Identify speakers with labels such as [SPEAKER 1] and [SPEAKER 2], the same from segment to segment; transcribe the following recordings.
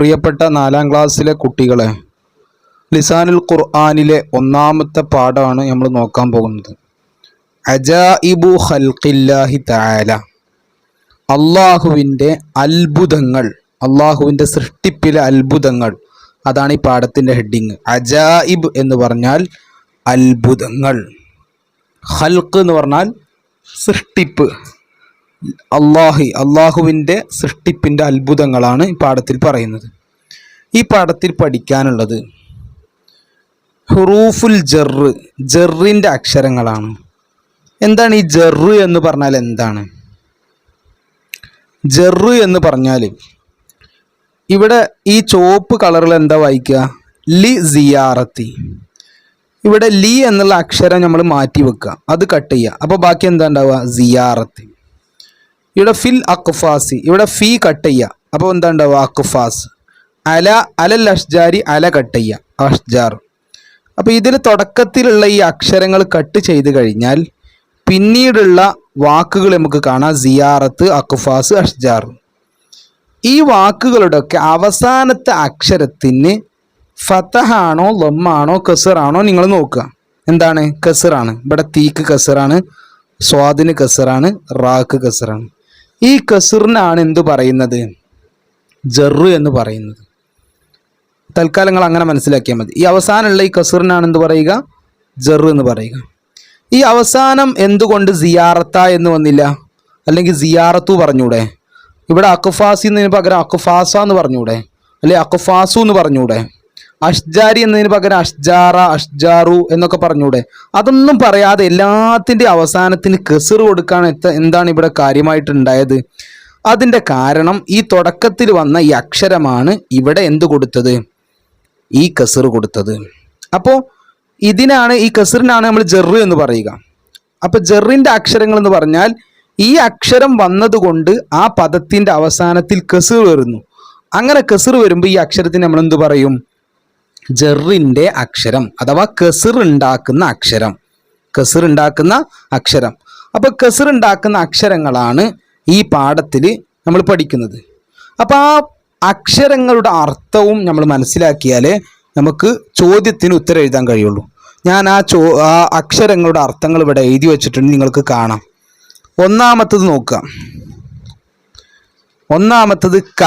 [SPEAKER 1] പ്രിയപ്പെട്ട നാലാം ക്ലാസ്സിലെ കുട്ടികളെ ലിസാനുൽ ഖുർആാനിലെ ഒന്നാമത്തെ പാഠമാണ് നമ്മൾ നോക്കാൻ പോകുന്നത്. അജാഇബു ഖൽഖില്ലാഹി തആല. അള്ളാഹുവിന്റെ അത്ഭുതങ്ങൾ അള്ളാഹുവിന്റെ സൃഷ്ടിപ്പിലെ അത്ഭുതങ്ങൾ അതാണ് ഈ പാഠത്തിന്റെ ഹെഡിങ്. അജാഇബ് എന്ന് പറഞ്ഞാൽ അത്ഭുതങ്ങൾ. ഹൽക്ക് എന്ന് പറഞ്ഞാൽ സൃഷ്ടിപ്പ്. അള്ളാഹി അള്ളാഹുവിന്റെ സൃഷ്ടിപ്പിന്റെ അത്ഭുതങ്ങളാണ് ഈ പാഠത്തിൽ പറയുന്നത്. ഈ പാഠത്തിൽ പഠിക്കാനുള്ളത് ഹുറൂഫുൽ ജറ് ജറിന്റെ അക്ഷരങ്ങളാണ്. എന്താണ് ഈ ജറ് എന്ന് പറഞ്ഞാൽ എന്താണ്? ജറ് എന്ന് പറഞ്ഞാൽ ഇവിടെ ഈ ചുവപ്പ് കളറിൽ എന്താ വായിക്കുക? ലി സിയാറത്തി. ഇവിടെ ലി എന്നുള്ള അക്ഷരം നമ്മൾ മാറ്റി വെക്കുക. അത് കട്ട് ചെയ്യുക. അപ്പോൾ ബാക്കി എന്താ ഉണ്ടാവുക? സിയാറത്തി. ഇവിടെ ഫിൽ അക്ഫാസി ഇവിടെ ഫീ കട്ട് ചെയ്യുക. അപ്പോൾ എന്താ ഉണ്ടാവുക അക്ഫാസ് അല അലൽ അഷ്ജാരി അല കട്ട് അഷ്ജാർ. അപ്പോൾ ഇതിൽ തുടക്കത്തിലുള്ള ഈ അക്ഷരങ്ങൾ കട്ട് ചെയ്ത് കഴിഞ്ഞാൽ പിന്നീടുള്ള വാക്കുകൾ നമുക്ക് കാണാം. സിയാറത്ത് അക്ഫാസ് അഷ്ജാർ. ഈ വാക്കുകളുടെയൊക്കെ അവസാനത്തെ അക്ഷരത്തിന് ഫതഹാണോ ലമ്മാണോ കസറാണോ നിങ്ങൾ നോക്കുക. എന്താണ്? കസറാണ്. ഇവിടെ തീക്ക് കസറാണ് സ്വാദിന് കസറാണ് റാക്ക് കസറാണ്. ഈ കസറിനാണ് എന്ത് പറയുന്നത്? ജറു എന്ന് പറയുന്നത്. തൽക്കാലങ്ങൾ അങ്ങനെ മനസ്സിലാക്കിയാൽ മതി. ഈ അവസാനമുള്ള ഈ കസറിനാണ് എന്ത് പറയുക? ജറു എന്ന് പറയുക. ഈ അവസാനം എന്തുകൊണ്ട് സിയാറത്ത എന്ന് വന്നില്ല? അല്ലെങ്കിൽ സിയാറത്തു പറഞ്ഞൂടെ? ഇവിടെ അക്കുഫാസി എന്നതിന് പകരം അക്കുഫാസ എന്ന് പറഞ്ഞൂടെ? അല്ലെ അക്കുഫാസു എന്ന് പറഞ്ഞൂടെ? അഷ്ജാരി എന്നതിന് പകരം അഷ്ജാറ അഷ്ജാറു എന്നൊക്കെ പറഞ്ഞൂടെ. അതൊന്നും പറയാതെ എല്ലാത്തിന്റെ അവസാനത്തിന് കെസർ കൊടുക്കാൻ എത്ത എന്താണ് ഇവിടെ കാര്യമായിട്ടുണ്ടായത്? അതിന്റെ കാരണം ഈ തുടക്കത്തിൽ വന്ന ഈ അക്ഷരമാണ് ഇവിടെ എന്ത് കൊടുത്തത്? ഈ കസർ കൊടുത്തത്. അപ്പോൾ ഇതിനാണ് ഈ കസറിനാണ് നമ്മൾ ജെറ് എന്ന് പറയുക. അപ്പോൾ ജെറിന്റെ അക്ഷരങ്ങൾ എന്ന് പറഞ്ഞാൽ ഈ അക്ഷരം വന്നതുകൊണ്ട് ആ പദത്തിന്റെ അവസാനത്തിൽ കെസർ വരുന്നു. അങ്ങനെ കെസർ വരുമ്പോൾ ഈ അക്ഷരത്തിന് നമ്മൾ എന്ത് പറയും? ജെറിന്റെ അക്ഷരം അഥവാ കെസിർ ഉണ്ടാക്കുന്ന അക്ഷരം. കെസിർ ഉണ്ടാക്കുന്ന അക്ഷരം. അപ്പോൾ കെസിർ ഉണ്ടാക്കുന്ന അക്ഷരങ്ങളാണ് ഈ പാഠത്തിൽ നമ്മൾ പഠിക്കുന്നത്. അപ്പോൾ ആ അക്ഷരങ്ങളുടെ അർത്ഥവും നമ്മൾ മനസ്സിലാക്കിയാലേ നമുക്ക് ചോദ്യത്തിന് ഉത്തരം എഴുതാൻ കഴിയുള്ളൂ. ഞാൻ ആ ചോ ആ അക്ഷരങ്ങളുടെ അർത്ഥങ്ങൾ ഇവിടെ എഴുതി വെച്ചിട്ടുണ്ട് നിങ്ങൾക്ക് കാണാം. ഒന്നാമത്തത് നോക്കാം ഒന്നാമത്തത് ക.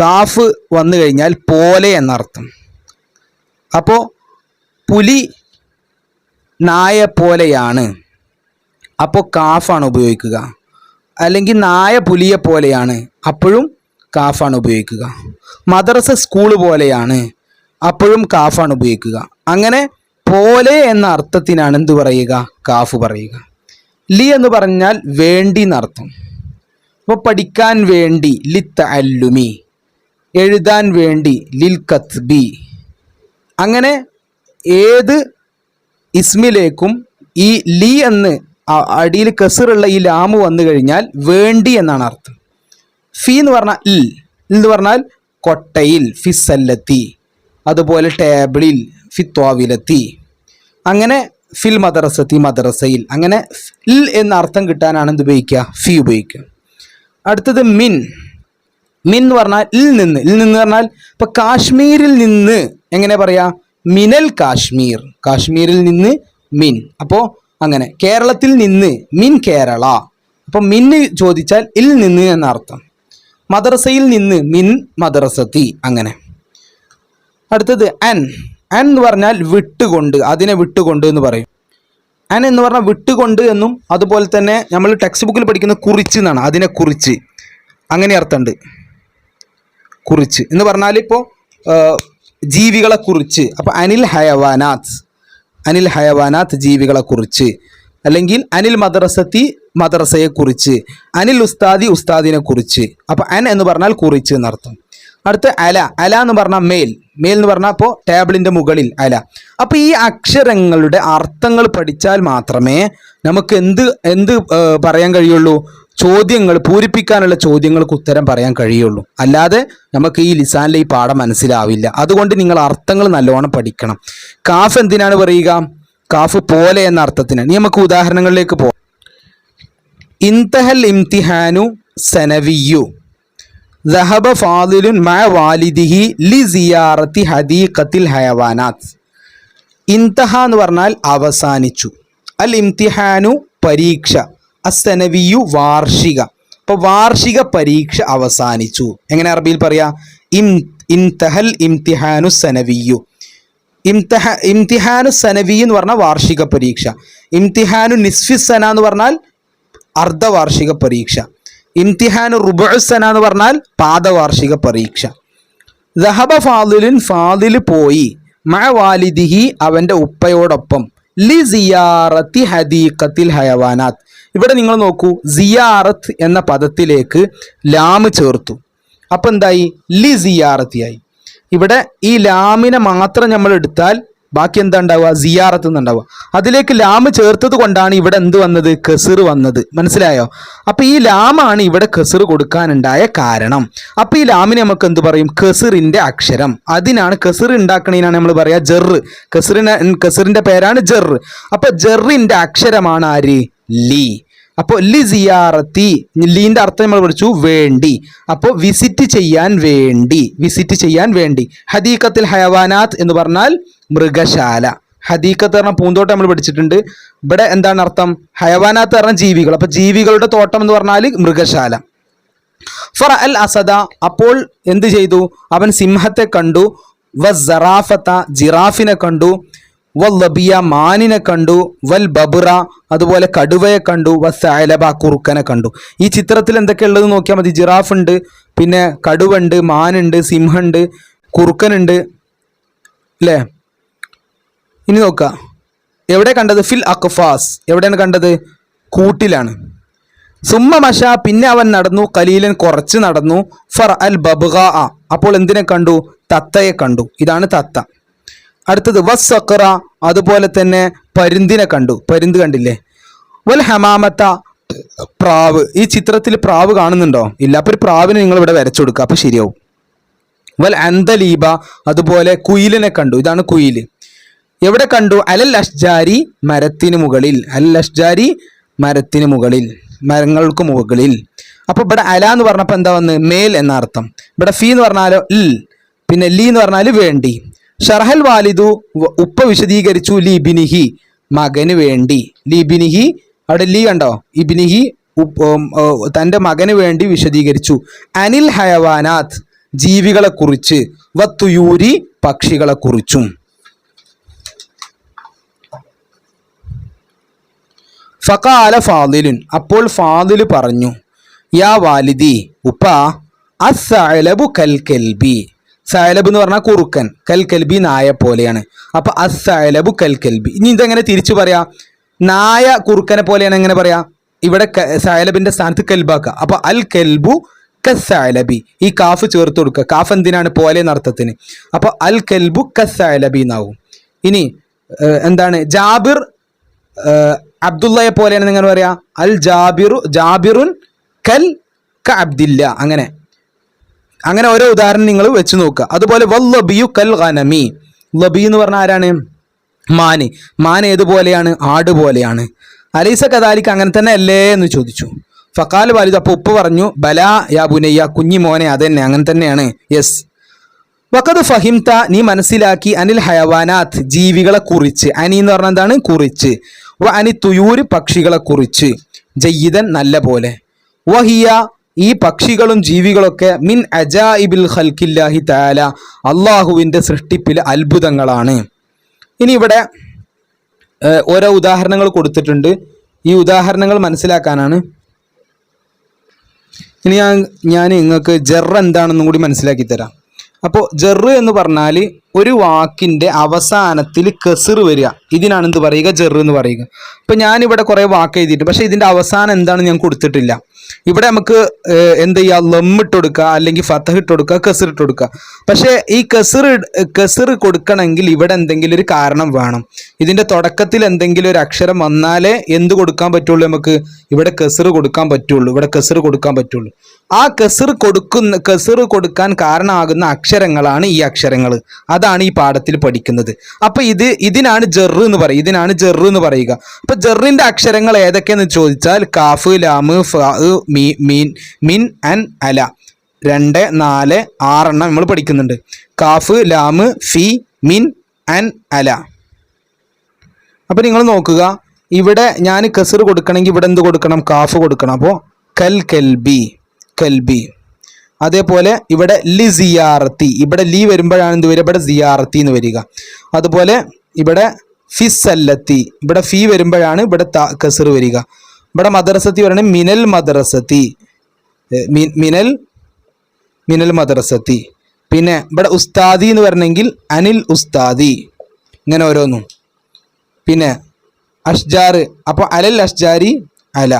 [SPEAKER 1] കാഫ് വന്നു കഴിഞ്ഞാൽ പോലെ എന്നർത്ഥം. അപ്പോൾ പുലി നായ പോലെയാണ്. അപ്പോൾ കാഫാണ് ഉപയോഗിക്കുക. അല്ലെങ്കിൽ നായ പുലിയെ പോലെയാണ്. അപ്പോഴും കാഫാണ് ഉപയോഗിക്കുക. മദ്രസ സ്കൂൾ പോലെയാണ്. അപ്പോഴും കാഫാണ് ഉപയോഗിക്കുക. അങ്ങനെ പോലെ എന്ന അർത്ഥത്തിനാണ് എന്ത് പറയുക? കാഫ് പറയുക. ലി എന്ന് പറഞ്ഞാൽ വേണ്ടി എന്നർത്ഥം. അപ്പോൾ പഠിക്കാൻ വേണ്ടി ലി തല്ലുമി എഴുതാൻ വേണ്ടി ലിൽ കത്ബി അങ്ങനെ ഏത് ഇസ്മിലേക്കും ഈ ലി എന്ന് അടിയിൽ കസറുള്ള ഈ ലാമ് വന്നു കഴിഞ്ഞാൽ വേണ്ടി എന്നാണ് അർത്ഥം. ഫി എന്ന് പറഞ്ഞാൽ ഇൽ എന്ന് പറഞ്ഞാൽ കൊട്ടയിൽ ഫിസല്ലത്തി അതുപോലെ ടേബിളിൽ ഫി ത്വാവിലെത്തി. അങ്ങനെ ഫിൽ മദ്രസത്തി മദ്രസയിൽ. അങ്ങനെ ഇൽ എന്ന അർത്ഥം കിട്ടാനാണ് എന്ത് ഉപയോഗിക്കുക? ഫി ഉപയോഗിക്കുക. അടുത്തത് മിൻ. മിൻ എന്ന് പറഞ്ഞാൽ ഇൽ നിന്ന്. ഇൽ നിന്ന് പറഞ്ഞാൽ ഇപ്പൊ കാശ്മീരിൽ നിന്ന് എങ്ങനെ പറയാ? മിനൽ കാശ്മീർ. കാശ്മീരിൽ നിന്ന് മിൻ. അപ്പോ അങ്ങനെ. കേരളത്തിൽ നിന്ന് മിൻ കേരള. അപ്പോൾ മിന്ന് ചോദിച്ചാൽ ഇൽ നിന്ന് എന്നർത്ഥം. മദ്രസയിൽ നിന്ന് മിൻ മദ്രസത്തി. അങ്ങനെ. അടുത്തത് അൻ. അൻ എന്ന് പറഞ്ഞാൽ വിട്ടുകൊണ്ട് അതിനെ വിട്ടുകൊണ്ട് എന്ന് പറയും. അൻ എന്ന് പറഞ്ഞാൽ വിട്ടുകൊണ്ട് എന്നും അതുപോലെ തന്നെ നമ്മൾ ടെക്സ്റ്റ് ബുക്കിൽ പഠിക്കുന്ന കുറിച്ച് എന്നാണ്. അതിനെ കുറിച്ച്. അങ്ങനെ അർത്ഥമുണ്ട്. കുറിച്ച് എന്ന് പറഞ്ഞാൽ ഇപ്പോൾ ജീവികളെ കുറിച്ച് അപ്പോൾ അനിൽ ഹയവാനാത്ത് അനിൽ ഹയവാനാത്ത് ജീവികളെ കുറിച്ച് അല്ലെങ്കിൽ അനിൽ മദ്രസത്തി മദ്രസയെ കുറിച്ച് അനിൽ ഉസ്താദി ഉസ്താദിനെ കുറിച്ച് അപ്പോൾ അൻ എന്ന് പറഞ്ഞാൽ കുറിച്ച് എന്നർത്ഥം. അടുത്ത് അല അല എന്ന് പറഞ്ഞാൽ മേൽ. മേൽ എന്ന് പറഞ്ഞാൽ അപ്പോൾ ടേബിളിന്റെ മുകളിൽ അല. അപ്പോൾ ഈ അക്ഷരങ്ങളുടെ അർത്ഥങ്ങൾ പഠിച്ചാൽ മാത്രമേ നമുക്ക് എന്ത് എന്ത് പറയാൻ കഴിയുള്ളൂ? ചോദ്യങ്ങൾ പൂരിപ്പിക്കാനുള്ള ചോദ്യങ്ങൾക്ക് ഉത്തരം പറയാൻ കഴിയുള്ളൂ. അല്ലാതെ നമുക്ക് ഈ ലിസാനിലെ ഈ പാഠം മനസ്സിലാവില്ല. അതുകൊണ്ട് നിങ്ങൾ അർത്ഥങ്ങൾ നല്ലോണം പഠിക്കണം. കാഫ് എന്തിനാണ് പറയുക? കാഫ് പോലെ എന്ന അർത്ഥത്തിന്. ഇനി നമുക്ക് ഉദാഹരണങ്ങളിലേക്ക് പോകാം ഇൻതഹൽ ഇംതിഹാനു സനവിയു ദഹബ ഫാദിലുൻ മഅ വാലിദിഹി ലി സിയാറത്തി ഹദീഖത്തിൽ ഹയവാനാത്ത് ഇൻതഹ എന്ന് പറഞ്ഞാൽ അവസാനിച്ചു. അൽ ഇംതിഹാനു പരീക്ഷ. അസനവിയു വാർഷിക. അപ്പോൾ വാർഷിക പരീക്ഷ അവസാനിച്ചു. എങ്ങനെ അറബിയിൽ പറയാ? ഇം ഇംതഹൽ ഇംതിഹാനു സനവിയു. ഇംതഹ ഇംതിഹാനു സനവി എന്ന് പറഞ്ഞാൽ വാർഷിക പരീക്ഷ. ഇംതിഹാനു നിസ്ഫി സന എന്ന് പറഞ്ഞാൽ അർദ്ധവാർഷിക പരീക്ഷ. ഇംതിഹാനു റുബുസന എന്ന് പറഞ്ഞാൽ പാദവാർഷിക പരീക്ഷ. ദഹബ ഫാദിലിൻ ഫാദിൽ പോയി. മഴ വാലിദിഹി അവന്റെ ഉപ്പയോടൊപ്പം. ഹദീഖത്തിൽ ഹയവാനാത്ത്. ഇവിടെ നിങ്ങൾ നോക്കൂ സിയാറത്ത് എന്ന പദത്തിലേക്ക് ലാമ് ചേർത്തു. അപ്പം എന്തായി? ലി സിയാറത്തിയായി. ഇവിടെ ഈ ലാമിനെ മാത്രം നമ്മൾ എടുത്താൽ ബാക്കി എന്താ ഉണ്ടാവുക? സിയാറത്ത് എന്നുണ്ടാവുക അതിലേക്ക് ലാമ് ചേർത്തത് കൊണ്ടാണ് ഇവിടെ എന്ത് വന്നത്? കെസിർ വന്നത്. മനസ്സിലായോ? അപ്പൊ ഈ ലാമാണ് ഇവിടെ കെസിർ കൊടുക്കാനുണ്ടായ കാരണം. അപ്പൊ ഈ ലാമിനെ നമുക്ക് എന്ത് പറയും? കെസിറിന്റെ അക്ഷരം. അതിനാണ് കെസിർ ഉണ്ടാക്കണതിനാണ് നമ്മൾ പറയാ ജെറ് കെസിറിന് കെസിറിന്റെ പേരാണ് ജെറ് അപ്പൊ ജെറിന്റെ അക്ഷരമാണ് ആര്? ലീ. അപ്പോൾ ലി സിയാറത്തി ലീന്റെ അർത്ഥം നമ്മൾ പഠിച്ചു വേണ്ടി. അപ്പോൾ വിസിറ്റ് ചെയ്യാൻ വേണ്ടി വിസിറ്റ് ചെയ്യാൻ വേണ്ടി. ഹദീഖത്തിൽ ഹയവാനാത്ത് എന്ന് പറഞ്ഞാൽ മൃഗശാല. ഹദീഖത്ത് പറഞ്ഞ പൂന്തോട്ടം നമ്മൾ പഠിച്ചിട്ടുണ്ട്. ഇവിടെ എന്താണ് അർത്ഥം? ഹയവാനാത്ത് പറഞ്ഞ ജീവികൾ. അപ്പോൾ ജീവികളുടെ തോട്ടം എന്ന് പറഞ്ഞാൽ മൃഗശാല. ഫറ അൽ അസദ അപ്പോൾ എന്ത് ചെയ്തു? അവൻ സിംഹത്തെ കണ്ടു. വ ജറാഫത്ത ജിറാഫിനെ കണ്ടു. വൽ ലബിയ മാനിനെ കണ്ടു വൽ ബബുറ അതുപോലെ കടുവയെ കണ്ടു വ സാലബ കുറുക്കനെ കണ്ടു. ഈ ചിത്രത്തിൽ എന്തൊക്കെ ഉള്ളത് നോക്കിയാൽ മതി. ജിറാഫ് ഉണ്ട് പിന്നെ കടുവുണ്ട് മാനുണ്ട് സിംഹമുണ്ട് കുറുക്കനുണ്ട് അല്ലേ ഇനി നോക്കുക എവിടെ കണ്ടത്? ഫിൽ അക്ഫാസ് എവിടെയാണ് കണ്ടത്? കൂട്ടിലാണ്. സുമ്മ മഷ പിന്നെ അവൻ നടന്നു കലീലൻ കുറച്ച് നടന്നു. ഫർ അൽ ബബുഗ അപ്പോൾ എന്തിനെ കണ്ടു? തത്തയെ കണ്ടു. ഇതാണ് തത്ത. അടുത്തത് വസ് സക്കറ അതുപോലെ തന്നെ പരുന്തിനെ കണ്ടു. പരുന്ത് കണ്ടില്ലേ? വൽ ഹമാമത്ത പ്രാവ്. ഈ ചിത്രത്തിൽ പ്രാവ് കാണുന്നുണ്ടോ? ഇല്ല. ഒരു പ്രാവിനെ നിങ്ങൾ ഇവിടെ വരച്ചു കൊടുക്കുക. അപ്പോൾ ശരിയാവും. വൽ അന്തലീബ അതുപോലെ കുയിലിനെ കണ്ടു. ഇതാണ് കുയിൽ. എവിടെ കണ്ടു? അലൽ അഷ്ജാരി മരത്തിന് മുകളിൽ. അലൽ അഷ്ജാരി മരത്തിന് മുകളിൽ. മരങ്ങൾക്ക് മുകളിൽ. അപ്പോൾ ഇവിടെ അല എന്ന് പറഞ്ഞപ്പോൾ എന്താ വന്ന്? മേൽ എന്ന അർത്ഥം. ഇവിടെ ഫീ എന്ന് പറഞ്ഞാലോ ഇൽ. പിന്നെ ലീ എന്ന് പറഞ്ഞാൽ വേണ്ടി. ഷർഹൽ വാലിദു ഉപ്പ വിശദീകരിച്ചു ലിബിനിഹി മകന് വേണ്ടി. ലിബിനിഹി അവിടെ ലീ കണ്ടോ? ഇബിനിഹി ഉം, മകന് വേണ്ടി വിശദീകരിച്ചു. അനിൽ ഹയവാനാത്ത് ജീവികളെ കുറിച്ച് വത്തുയൂരി പക്ഷികളെ കുറിച്ചും ഫകാല ഫാദിലുൻ അപ്പോൾ ഫാദിൽ പറഞ്ഞു യാ വാലിദി ഉപ്പ അസലബു കൽ കൽബി സയലബ് എന്ന് പറഞ്ഞാൽ കുറുക്കൻ കൽക്കൽബി കൽബി നായ പോലെയാണ്. അപ്പൊ അസലബു കൽ കൽബി ഇനി ഇതെങ്ങനെ തിരിച്ചു പറയാ? നായ കുറുക്കനെ പോലെയാണ് എങ്ങനെ പറയാ? ഇവിടെ സൈലബിന്റെ സ്ഥാനത്ത് കൽബാക്ക. അപ്പൊ അൽ കൽബു കസലബി ഈ കാഫ് ചേർത്ത് കൊടുക്കുക കാഫ് എന്തിനാണ് പോലെ എന്നർത്ഥത്തിന് അപ്പൊ അൽ കൽബു കസലബി എന്നാവും. ഇനി എന്താണ്? ജാബിർ അബ്ദുള്ളയെ പോലെയാണ് നിങ്ങൾ പറയാ? അൽ ജാബിറു ജാബിറുൻ കൽ ക അബ്ദില്ല. അങ്ങനെ. അങ്ങനെ ഓരോ ഉദാഹരണം നിങ്ങൾ വെച്ച് നോക്കുക. അതുപോലെ വല്ലബിയു കൽ ഖനമി ലബി എന്ന് പറഞ്ഞ ആരാണ്? മാന്. മാൻ ഏതുപോലെയാണ്? ആട് പോലെയാണ്. അലീസ കദാലിക്ക് അങ്ങനെ തന്നെ അല്ലേ എന്ന് ചോദിച്ചു. ഫക്കാൽ വാലിദ് അപ്പോൾ ഉപ്പ് പറഞ്ഞു ബല യാ ബുനയ്യ കുഞ്ഞി മോനെ അതന്നെ അങ്ങനെ തന്നെയാണ്. യെസ് വക്കത് ഫഹിംത നീ മനസ്സിലാക്കി അനിൽ ഹയവാനാത്ത് ജീവികളെ കുറിച്ച്. അനി എന്ന് പറഞ്ഞ എന്താണ്? കുറിച്ച്. വ അനി തുയൂര് പക്ഷികളെ കുറിച്ച്. ജയ്യിതൻ നല്ല പോലെ. വഹിയ ഈ പക്ഷികളും ജീവികളൊക്കെ മിൻ അജായിബിൽ ഖൽക്കില്ലാഹി താല അള്ളാഹുവിന്റെ സൃഷ്ടിപ്പിൽ അത്ഭുതങ്ങളാണ്. ഇനി ഇവിടെ ഓരോ ഉദാഹരണങ്ങൾ കൊടുത്തിട്ടുണ്ട്. ഈ ഉദാഹരണങ്ങൾ മനസ്സിലാക്കാനാണ്. ഇനി ഞാൻ ഞാൻ നിങ്ങൾക്ക് ജെറ് എന്താണെന്നും കൂടി മനസ്സിലാക്കി തരാം. അപ്പോൾ ജെറ് എന്ന് പറഞ്ഞാൽ ഒരു വാക്കിന്റെ അവസാനത്തിൽ കെസിർ വരിക. ഇതിനാണ് എന്ത് പറയുക? ജെറ് എന്ന് പറയുക. ഇപ്പം ഞാനിവിടെ കുറേ വാക്ക് എഴുതിയിട്ട് പക്ഷേ ഇതിന്റെ അവസാനം എന്താണ് ഞാൻ കൊടുത്തിട്ടില്ല. ഇവിടെ നമുക്ക് എന്ത് ചെയ്യുക? ഇട്ട് കൊടുക്കുക അല്ലെങ്കിൽ ഫത്തഹ് ഇട്ട് കൊടുക്കുക കെസിർ ഇട്ട് കൊടുക്കുക. പക്ഷേ ഈ കെസിർ കെസിർ കൊടുക്കണമെങ്കിൽ ഇവിടെ എന്തെങ്കിലും ഒരു കാരണം വേണം. ഇതിന്റെ തുടക്കത്തിൽ എന്തെങ്കിലും ഒരു അക്ഷരം വന്നാലേ എന്ത് കൊടുക്കാൻ പറ്റുള്ളൂ നമുക്ക്? ഇവിടെ കെസിർ കൊടുക്കാൻ പറ്റുള്ളൂ. ഇവിടെ കെസിർ കൊടുക്കാൻ പറ്റുള്ളൂ. ആ കെസിർ കൊടുക്കുന്ന കെസിർ കൊടുക്കാൻ കാരണമാകുന്ന അക്ഷരങ്ങളാണ് ഈ അക്ഷരങ്ങൾ. അതാണ് ഈ പാഠത്തിൽ പഠിക്കുന്നത്. അപ്പൊ ഇത് ഇതിനാണ് ജെറ് എന്ന് പറയുക. ഇതിനാണ് ജെറ് എന്ന് പറയുക. അപ്പൊ ജെറിന്റെ അക്ഷരങ്ങൾ ഏതൊക്കെയെന്ന് ചോദിച്ചാൽ കാഫ് ലാമ് ഫ മീൻ മിൻ അൻ അല. രണ്ട് നാല് ആറെണ്ണം നമ്മൾ പഠിക്കുന്നുണ്ട്. കാഫ് ലാമ് ഫി മിൻ അൻ അല. അപ്പോൾ നിങ്ങൾ നോക്കുക. ഇവിടെ ഞാൻ കസർ കൊടുക്കണമെങ്കിൽ ഇവിടെ എന്ത് കൊടുക്കണം? കാഫ് കൊടുക്കണം. അപ്പോൾ കൽ കൽബി കൽബി. അതേപോലെ ഇവിടെ ലി സിയാർത്തി ഇവിടെ ലി വരുമ്പോഴാണ് എന്ത് വരിക? ഇവിടെ സിയാർത്തി എന്ന് വരിക. അതുപോലെ ഇവിടെ ഫിസല്ലത്തി ഇവിടെ ഫി വരുമ്പോഴാണ് ഇവിടെ കസർ വരിക. ഇവിടെ മദ്രസത്തി പറയുന്നത് മിനൽ മദ്രസത്തി. മിനൽ മിനൽ മദ്രസത്തി. പിന്നെ ഇവിടെ ഉസ്താദി എന്ന് പറഞ്ഞെങ്കിൽ അനിൽ ഉസ്താദി. ഇങ്ങനെ ഓരോന്നും. പിന്നെ അഷ്ജാർ. അപ്പോൾ അലൽ അഷ്ജാരി അല.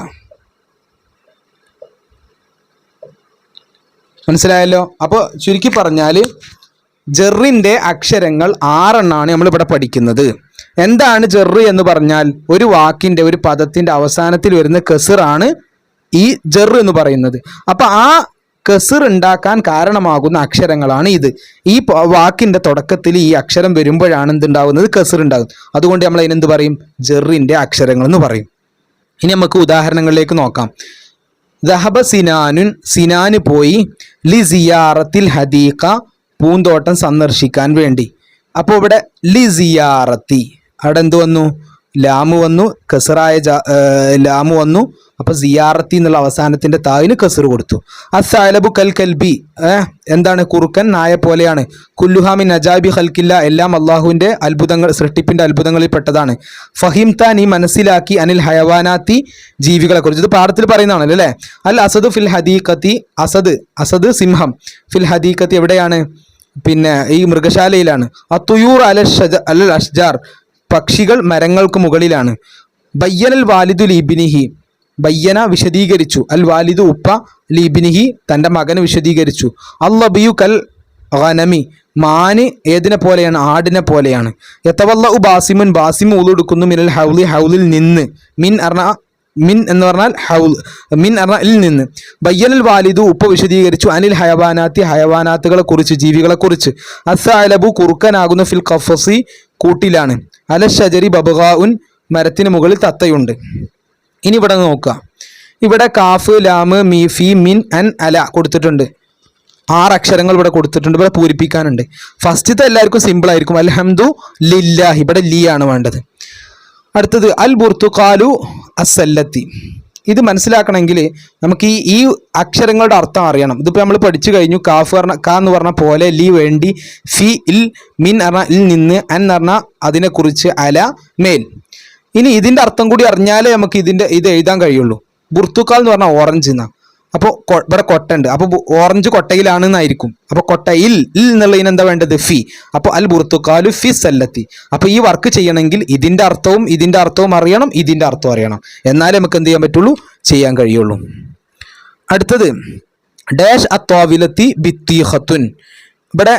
[SPEAKER 1] മനസ്സിലായല്ലോ? അപ്പോൾ ചുരുക്കി പറഞ്ഞാൽ ജെറിന്റെ അക്ഷരങ്ങൾ ആറെണ്ണമാണ് നമ്മളിവിടെ പഠിക്കുന്നത്. എന്താണ് ജെറ് എന്ന് പറഞ്ഞാൽ? ഒരു വാക്കിന്റെ ഒരു പദത്തിന്റെ അവസാനത്തിൽ വരുന്ന കെസിറാണ് ഈ ജെറ് എന്ന് പറയുന്നത്. അപ്പോൾ ആ കെസിർ ഉണ്ടാക്കാൻ കാരണമാകുന്ന അക്ഷരങ്ങളാണ് ഇത്. ഈ വാക്കിന്റെ തുടക്കത്തിൽ ഈ അക്ഷരം വരുമ്പോഴാണ് എന്തുണ്ടാകുന്നത് കെസിർ ഉണ്ടാകുന്നത്. അതുകൊണ്ട് നമ്മൾ അതിനെന്ത് പറയും? ജെറിന്റെ അക്ഷരങ്ങൾ എന്ന് പറയും. ഇനി നമുക്ക് ഉദാഹരണങ്ങളിലേക്ക് നോക്കാം. ദഹബ സിനാനുൻ സിനാന് പോയി ലി സിയാറത്തിൽ ഹദീഖ പൂന്തോട്ടം സന്ദർശിക്കാൻ വേണ്ടി. അപ്പോൾ ഇവിടെ ലി സിയാറത്തി. അവിടെ എന്ത് വന്നു? ലാമ് വന്നു കസറായ ലാമു വന്നു. അപ്പോൾ സിയാറത്തി എന്നുള്ള അവസാനത്തിന്റെ തായിന് കസർ കൊടുത്തു. അസാലബു കൽ കൽബി എന്താണ് കുറുക്കൻ നായ പോലെയാണ്. കുല്ലുഹാമി നജാബി ഹൽക്കില്ല എല്ലാം അള്ളാഹുവിന്റെ അത്ഭുതങ്ങൾ സൃഷ്ടിപ്പിന്റെ അത്ഭുതങ്ങളിൽ പെട്ടതാണ് ഫഹിം താൻ ഈ മനസ്സിലാക്കി അനിൽ ഹയവാനാത്തി ജീവികളെ കുറിച്ച്. ഇത് പാഠത്തിൽ പറയുന്നതാണല്ലോ അല്ലേ? അൽ അസദ് ഫിൽ ഹദീഖത്തി അസദ് അസദ് സിംഹം. ഫിൽ ഹദീഖത്തി എവിടെയാണ്? പിന്നെ ഈ മൃഗശാലയിലാണ്. അത്തുയൂർ അല ഷജ അഷ്ജാർ. പക്ഷികൾ മരങ്ങൾക്ക് മുകളിലാണ്. ബയ്യനൽ വാലിദു ലീബിനിഹി. ബയ്യന വിശദീകരിച്ചു. അൽ വാലിദു ഉപ്പ ലീബിനിഹി തന്റെ മകന് വിശദീകരിച്ചു. അല്ലബിയു കൽ ഖനമി മാന് ഏതിനെ പോലെയാണ്? ആടിനെ പോലെയാണ്. എത്തവല്ല ഉ ബാസിമുൻ. ബാസിമു ഊതെടുക്കുന്നു മിനൽ ഹൗലി. ഹൗലിൽ നിന്ന്. മിൻ അർണ മിൻ എന്ന് പറഞ്ഞാൽ ഹൗൽ മിൻ അർണ ഇൽ നിന്ന്. ബയ്യനൽ വാലിദു ഉപ്പ വിശദീകരിച്ചു. അനിൽ ഹയവാനാത്തി ഹയവാനാത്തുകളെ കുറിച്ച് ജീവികളെ കുറിച്ച്. അസാലബു കുറുക്കനാകുന്ന ഫിൽ കഫസി കൂട്ടിലാണ്. അല ഷജരി ബബുഹാഉൻ മരത്തിന് മുകളിൽ തത്തയുണ്ട്. ഇനി ഇവിടെ നോക്കുക. ഇവിടെ കാഫ് ലാമ് മീ ഫി മിൻ അൻ അല കൊടുത്തിട്ടുണ്ട്. ആറ് അക്ഷരങ്ങൾ ഇവിടെ കൊടുത്തിട്ടുണ്ട്. ഇവിടെ പൂരിപ്പിക്കാനുണ്ട്. ഫസ്റ്റത്തെ എല്ലാവർക്കും സിമ്പിൾ ആയിരിക്കും. അൽഹംദു ലില്ലാഹി. ഇവിടെ ലി ആണ് വേണ്ടത്. അടുത്തത് അൽ ബുർത്തുഖാലു അസല്ലത്തി. ഇത് മനസ്സിലാക്കണമെങ്കിൽ നമുക്ക് ഈ ഈ അക്ഷരങ്ങളുടെ അർത്ഥം അറിയണം. ഇതിപ്പോൾ നമ്മൾ പഠിച്ചു കഴിഞ്ഞു. കാഫ് പറഞ്ഞ കാ എന്ന് പറഞ്ഞ പോലെ ലി വേണ്ടി ഫി ഇൽ മിൻ പറഞ്ഞ ഇൽ നിന്ന് അൻ പറഞ്ഞ അതിനെക്കുറിച്ച് അല മേൽ. ഇനി ഇതിന്റെ അർത്ഥം കൂടി അറിഞ്ഞാലേ നമുക്ക് ഇതിന്റെ ഇത് എഴുതാൻ കഴിയുള്ളൂ. ബുർത്തുക്കാൽ എന്ന് പറഞ്ഞാൽ ഓറഞ്ച് എന്നാ. അപ്പോൾ ഇവിടെ കൊട്ട ഉണ്ട്. അപ്പോൾ ഓറഞ്ച് കൊട്ടയിലാണ് എന്നായിരിക്കും അപ്പോൾ കൊട്ടയിൽ ഇൽ എന്നുള്ളതിന് എന്താ വേണ്ടത്? ഫി. അപ്പോൾ അൽ ബുർത്തുക്കാലു ഫി സല്ലത്തി. അപ്പോൾ ഈ വർക്ക് ചെയ്യണമെങ്കിൽ ഇതിന്റെ അർത്ഥവും ഇതിന്റെ അർത്ഥവും അറിയണം ഇതിന്റെ അർത്ഥവും അറിയണം. എന്നാലേ നമുക്ക് എന്ത് ചെയ്യാൻ പറ്റുള്ളൂ? ചെയ്യാൻ കഴിയുള്ളൂ. അടുത്തത് ഡാഷ് അത്വാവിലത്തി ബിത്തീഹത്തുൻ ഇവിടെ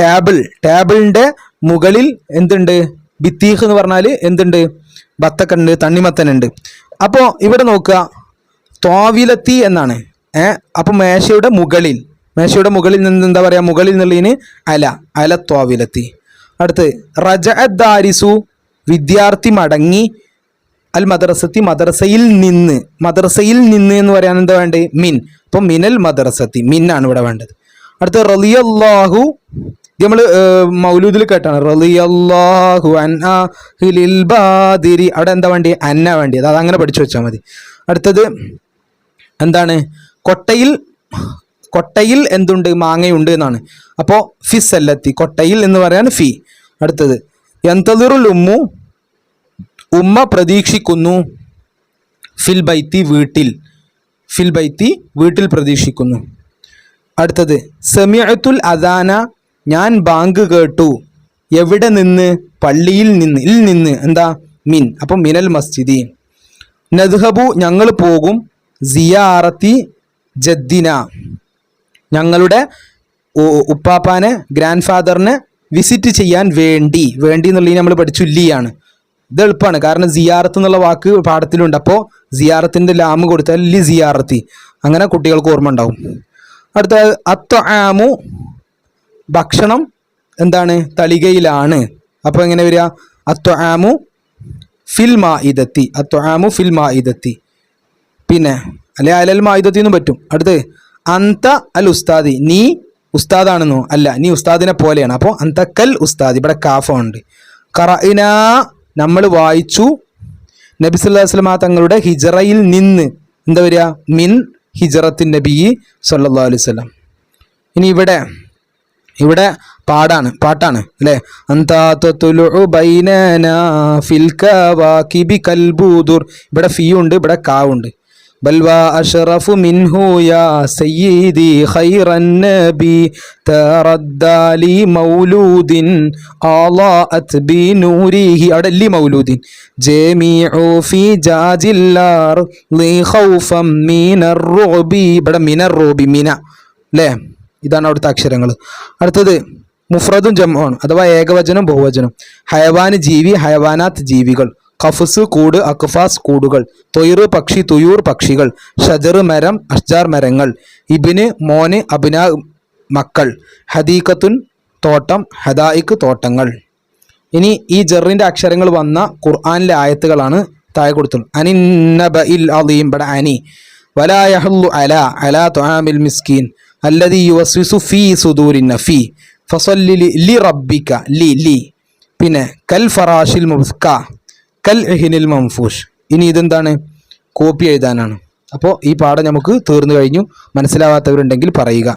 [SPEAKER 1] ടേബിൾ ടേബിളിന്റെ മുകളിൽ എന്തുണ്ട്? ബിത്തീഹ് എന്ന് പറഞ്ഞാൽ എന്തുണ്ട്? ബത്തക്കുണ്ട് തണ്ണിമത്തനുണ്ട്. അപ്പോൾ ഇവിടെ നോക്കുക. ത്വാവിലത്തി എന്നാണ്. ഏ അപ്പോൾ മേശയുടെ മുകളിൽ മേശയുടെ മുകളിൽ നിന്ന് എന്താ പറയുക മുകളിൽ നിന്നുള്ളതിന് അല അല ത്വാവിലത്തി. അടുത്ത് റജ ദാരിസു വിദ്യാർത്ഥി മടങ്ങി അൽ മദ്രസത്തി മദ്രസയിൽ നിന്ന് മദ്രസയിൽ നിന്ന് എന്ന് പറയാൻ എന്താ വേണ്ടത് മിൻ. അപ്പം മിനൽ മദ്രസത്തി മിന്നാണ് ഇവിടെ വേണ്ടത്. അടുത്ത റലിയല്ലാഹു നമ്മൾ മൗലൂദിൽ കേട്ടാണ്. റലിയല്ലാഹു അൻ ഹിലിൽ ബാദിരി. അവിടെ എന്താ വേണ്ടി അന്ന വേണ്ടിയത് അത് അങ്ങനെ പഠിച്ചു വെച്ചാൽ മതി. അടുത്തത് കൊട്ടയിൽ കൊട്ടയിൽ എന്തുണ്ട്? മാങ്ങയുണ്ട് എന്നാണ്. അപ്പോൾ ഫിസ് അല്ലത്തി കൊട്ടയിൽ എന്ന് പറയാൻ ഫി. അടുത്തത് എന്തതിറുൽ ഉമ്മു ഉമ്മ പ്രതീക്ഷിക്കുന്നു ഫിൽ ബൈത്തി വീട്ടിൽ. ഫിൽ ബൈത്തി വീട്ടിൽ പ്രതീക്ഷിക്കുന്നു. അടുത്തത് സെമിയത്തുൽ അദാന ഞാൻ ബാങ്ക് കേട്ടു. എവിടെ നിന്ന്? പള്ളിയിൽ നിന്ന് ഇൽ നിന്ന്. എന്താ? മിൻ. അപ്പം മിനൽ മസ്ജിദി. നദ്ഹബു ഞങ്ങൾ പോകും. സിയാറത്തി ജദ്ദിന. ഞങ്ങളുടെ ഉപ്പാപ്പാനെ ഗ്രാൻഡ് ഫാദറിനെ വിസിറ്റ് ചെയ്യാൻ വേണ്ടി. വേണ്ടി എന്നുള്ളതിന് നമ്മൾ പഠിച്ചു ലിയാണ് ഇത് എളുപ്പമാണ്. കാരണം സിയാറത്ത് എന്നുള്ള വാക്ക് പാഠത്തിലുണ്ട്. അപ്പോൾ സിയാറത്തിന്റെ ലാമ് കൊടുത്താൽ ലി സിയാറത്തി. അങ്ങനെ കുട്ടികൾക്ക് ഓർമ്മ ഉണ്ടാവും. അടുത്ത അത്വആമു ഭക്ഷണം എന്താണ്? തളികയിലാണ്. അപ്പോൾ എങ്ങനെ വരിക? അത്വ ആമു ഫിൽമാ ഇതെത്തി മാഇദത്തി. അത്വആമു ഫിൽമാ മാഇദത്തി. പിന്നെ അല്ലെ? അലൽ മായുധത്തിൽ നിന്നും പറ്റും. അടുത്ത് അന്ത അൽ ഉസ്താദി. നീ ഉസ്താദാണെന്നോ? അല്ല നീ ഉസ്താദിനെ പോലെയാണ്. അപ്പോൾ അന്ത കൽ ഉസ്താദ്. ഇവിടെ കാഫുണ്ട്. കറഇന നമ്മൾ വായിച്ചു. നബി സല്ലല്ലാഹു അലൈഹി വസല്ലമ തങ്ങളുടെ ഹിജറയിൽ നിന്ന് എന്താ വരിക? മിൻ ഹിജറത്തിൻ നബി സല്ലല്ലാഹു അലൈഹി വസല്ലം. ഇനി ഇവിടെ ഇവിടെ പാടാണ് പാട്ടാണ് അല്ലേ? ഇവിടെ ഫീ ഉണ്ട് ഇവിടെ കാവുണ്ട്. ഇതാണ് അവിടുത്തെ അക്ഷരങ്ങൾ. അടുത്തത് മുഫ്രദും ജമാണ് അഥവാ ഏകവചനം ബഹുവചനം. ഹയവാന് ജീവി ഹയവാനാത്ത് ജീവികൾ. കഫസ് കൂട് അക്ഫാസ് കൂടുകൾ. തൊയ്റ് പക്ഷി തുയൂർ പക്ഷികൾ. ഷജർ മരം അഷ്ജാർ മരങ്ങൾ. ഇബിന് മോന് അബിന മക്കൾ. ഹദീഖത്തുൻ തോട്ടം ഹദായിക്ക് തോട്ടങ്ങൾ. ഇനി ഈ ജെറിന്റെ അക്ഷരങ്ങൾ വന്ന ഖുർആാനിലെ ആയത്തുകളാണ് താഴെ കൊടുത്തത് അനിന്നബ ഇൽ അലീം ബട അനി. വലാ യഹല്ലു അല അല തൊഹാമിൽ മിസ്കീൻ. അല്ലതി യുവസ്വിസു ഫീ സുദൂരിന്ന ഫീ ഫസല്ലി ലി- റബ്ബിക്ക റബ്ബിക ലി ലി. പിന്നെ കൽ ഫറാഷിൽ മുസ്ക. കൽ എഹിനിൽ മംഫൂഷ്. ഇനി ഇതെന്താണ്? കോപ്പി എഴുതാനാണ്. അപ്പോൾ ഈ പാഠം നമുക്ക് തീർന്നു കഴിഞ്ഞു. മനസ്സിലാവാത്തവരുണ്ടെങ്കിൽ പറയുക.